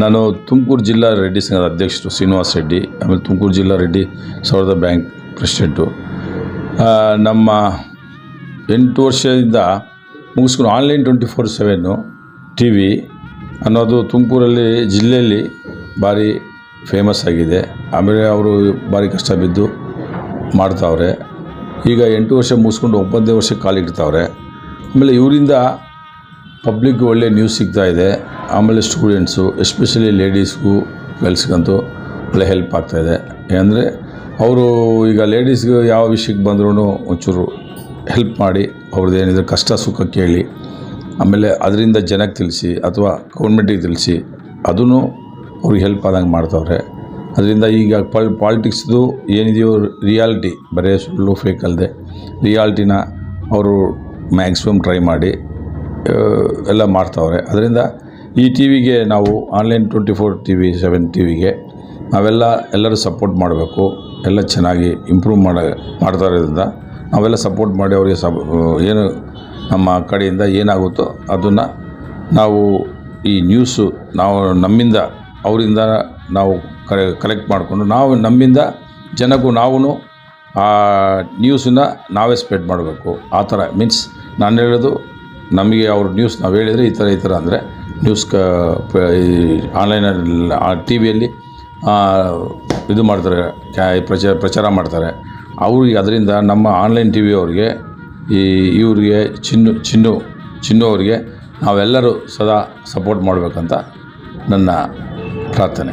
ನಾನು ತುಮಕೂರು ಜಿಲ್ಲಾ ರೆಡ್ಡಿ ಸಂಘದ ಅಧ್ಯಕ್ಷರು ಶ್ರೀನಿವಾಸ್ ರೆಡ್ಡಿ, ಆಮೇಲೆ ತುಮಕೂರು ಜಿಲ್ಲಾ ರೆಡ್ಡಿ ಸೌರದ ಬ್ಯಾಂಕ್ ಪ್ರೆಸಿಡೆಂಟು. ನಮ್ಮ ಎಂಟು ವರ್ಷದಿಂದ ಮುಗಿಸ್ಕೊಂಡು online twenty four seven T V ಅನ್ನೋದು ತುಮಕೂರಲ್ಲಿ, ಜಿಲ್ಲೆಯಲ್ಲಿ ಭಾರಿ ಫೇಮಸ್ ಆಗಿದೆ. ಆಮೇಲೆ ಅವರು ಭಾರಿ ಕಷ್ಟ ಬಿದ್ದು ಮಾಡ್ತಾವ್ರೆ. ಈಗ ಎಂಟು ವರ್ಷ ಮುಗಿಸ್ಕೊಂಡು ಒಂಬತ್ತನೇ ವರ್ಷಕ್ಕೆ ಕಾಲಿಡ್ತಾವ್ರೆ ಆಮೇಲೆ ಇವರಿಂದ ಪಬ್ಲಿಕ್ಗೆ ಒಳ್ಳೆ ನ್ಯೂಸ್ ಸಿಗ್ತಾ ಇದೆ. ಆಮೇಲೆ ಸ್ಟೂಡೆಂಟ್ಸು, ಎಸ್ಪೆಷಲಿ ಲೇಡೀಸ್ಗೂ ಗರ್ಲ್ಸ್ಗಂತೂ ಒಳ್ಳೆ ಹೆಲ್ಪ್ ಆಗ್ತಾಯಿದೆ ಅಂದರೆ ಅವರು ಈಗ ಲೇಡೀಸ್ಗೆ ಯಾವ ವಿಷಯಕ್ಕೆ ಬಂದ್ರೂ ಒಂಚೂರು ಹೆಲ್ಪ್ ಮಾಡಿ, ಅವ್ರದ್ದು ಏನಿದೆ ಕಷ್ಟ ಸುಖ ಕೇಳಿ, ಆಮೇಲೆ ಅದರಿಂದ ಜನಕ್ಕೆ ತಿಳಿಸಿ ಅಥವಾ ಗೌರ್ಮೆಂಟಿಗೆ ತಿಳಿಸಿ ಅದೂ ಅವ್ರಿಗೆ ಹೆಲ್ಪ್ ಆದಂಗೆ ಮಾಡ್ತಾವ್ರೆ. ಅದರಿಂದ ಈಗ ಪಾಲ್, ಪಾಲಿಟಿಕ್ಸ್ದು ಏನಿದೆಯೋ ರಿಯಾಲಿಟಿ, ಬರೀ ಸುಳ್ಳು ಫೇಕ್ ಅಲ್ಲದೆ, ರಿಯಾಲಿಟಿನ ಅವರು ಮ್ಯಾಕ್ಸಿಮಮ್ ಟ್ರೈ ಮಾಡಿ ಎಲ್ಲ ಮಾಡ್ತಾವ್ರೆ. ಅದರಿಂದ ಈ ಟಿ ವಿಗೆ ನಾವು online twenty four T V seven T ವಿಗೆ ನಾವೆಲ್ಲ ಎಲ್ಲರೂ ಸಪೋರ್ಟ್ ಮಾಡಬೇಕು. ಎಲ್ಲ ಚೆನ್ನಾಗಿ ಇಂಪ್ರೂವ್ ಮಾಡ ಮಾಡ್ತಾ ಇರೋದ್ರಿಂದ ನಾವೆಲ್ಲ ಸಪೋರ್ಟ್ ಮಾಡಿ ಅವರಿಗೆ ಸಪ್ ಏನು ನಮ್ಮ ಕಡೆಯಿಂದ ಏನಾಗುತ್ತೋ ಅದನ್ನು ನಾವು ಈ ನ್ಯೂಸು ನಾವು ನಮ್ಮಿಂದ ಅವರಿಂದ ನಾವು ಕಲೆಕ್ಟ್ ಮಾಡಿಕೊಂಡು ನಾವು ನಮ್ಮಿಂದ ಜನಕ್ಕೂ ನಾವು ಆ ನ್ಯೂಸನ್ನ ನಾವೇ ಸ್ಪ್ರೆಡ್ ಮಾಡಬೇಕು. ಆ ಥರ ಮೀನ್ಸ್ ನಾನು ಹೇಳೋದು ನಮಗೆ ಅವ್ರ ನ್ಯೂಸ್ ನಾವು ಹೇಳಿದರೆ ಈ ಥರ ಈ ಥರ ಅಂದರೆ ನ್ಯೂಸ್ ಕ ಈ ಆನ್ಲೈನಲ್ಲಿ ಟಿ ವಿಯಲ್ಲಿ ಇದು ಮಾಡ್ತಾರೆ ಪ್ರಚಾರ ಪ್ರಚಾರ ಮಾಡ್ತಾರೆ. ಅವ್ರಿಗೆ ಅದರಿಂದ ನಮ್ಮ ಆನ್ಲೈನ್ ಟಿ ವಿ ಅವ್ರಿಗೆ, ಈ ಇವ್ರಿಗೆ, ಚಿನ್ನು ಚಿನ್ನು ಚಿನ್ನು ಅವರಿಗೆ ನಾವೆಲ್ಲರೂ ಸದಾ ಸಪೋರ್ಟ್ ಮಾಡಬೇಕಂತ ನನ್ನ ಪ್ರಾರ್ಥನೆ.